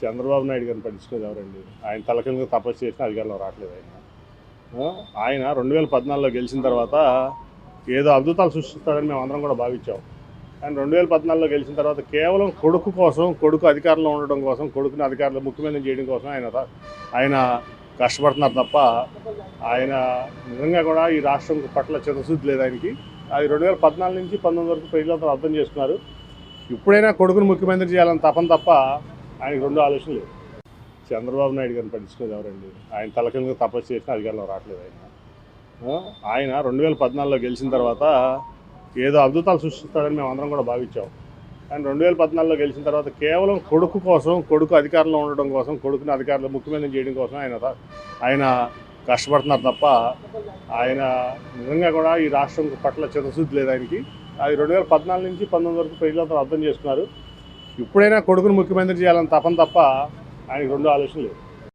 చంద్రబాబు నాయుడు గారిని పట్టించుకునేది ఎవరండి? ఆయన తలకిందుగా తపస్సు చేసిన అధికారంలో రావట్లేదు ఆయన. ఆయన రెండు వేల పద్నాలుగులో గెలిచిన తర్వాత ఏదో అద్భుతాలు సృష్టిస్తాడని మేము అందరం కూడా భావించాం. కానీ రెండు వేల పద్నాలుగులో గెలిచిన తర్వాత కేవలం కొడుకు కోసం కొడుకు అధికారంలో ఉండడం కోసం కొడుకుని అధికారులు ముఖ్యమంత్రి చేయడం కోసం ఆయన ఆయన కష్టపడుతున్నారు తప్ప ఆయన నిజంగా కూడా ఈ రాష్ట్రం పట్ల చిత్తశుద్ధి లేదు ఆయనకి. అది రెండు వేల పద్నాలుగు నుంచి పంతొమ్మిది వరకు ప్రజలంతా అర్థం చేసుకున్నారు. ఇప్పుడైనా కొడుకును ముఖ్యమంత్రి చేయాలని తపన తప్ప ఆయనకు రెండు ఆలోచన లేదు. చంద్రబాబు నాయుడు గారిని పట్టించుకునేది ఎవరండి? ఆయన తలకిందుగా తపస్సు చేసిన అధికారంలో రావట్లేదు ఆయన. ఆయన రెండు వేల పద్నాలుగులో గెలిచిన తర్వాత ఏదో అద్భుతాలు సృష్టిస్తాడని మేము అందరం కూడా భావించాం. కానీ రెండు వేల పద్నాలుగులో గెలిచిన తర్వాత కేవలం కొడుకు కోసం కొడుకు అధికారంలో ఉండడం కోసం కొడుకుని అధికారంలో ముఖ్యమంత్రి చేయడం కోసం ఆయన ఆయన కష్టపడుతున్నారు తప్ప ఆయన నిజంగా కూడా ఈ రాష్ట్రం పట్ల చిత్తశుద్ధి లేదు ఆయనకి. అది రెండు వేల పద్నాలుగు నుంచి పంతొమ్మిది వరకు ప్రజలంతా అర్థం చేసుకున్నారు. ఇప్పుడైనా కొడుకుని ముఖ్యమంత్రి చేయాలని తపన తప్ప ఆయనకు రెండు ఆలోచన లేదు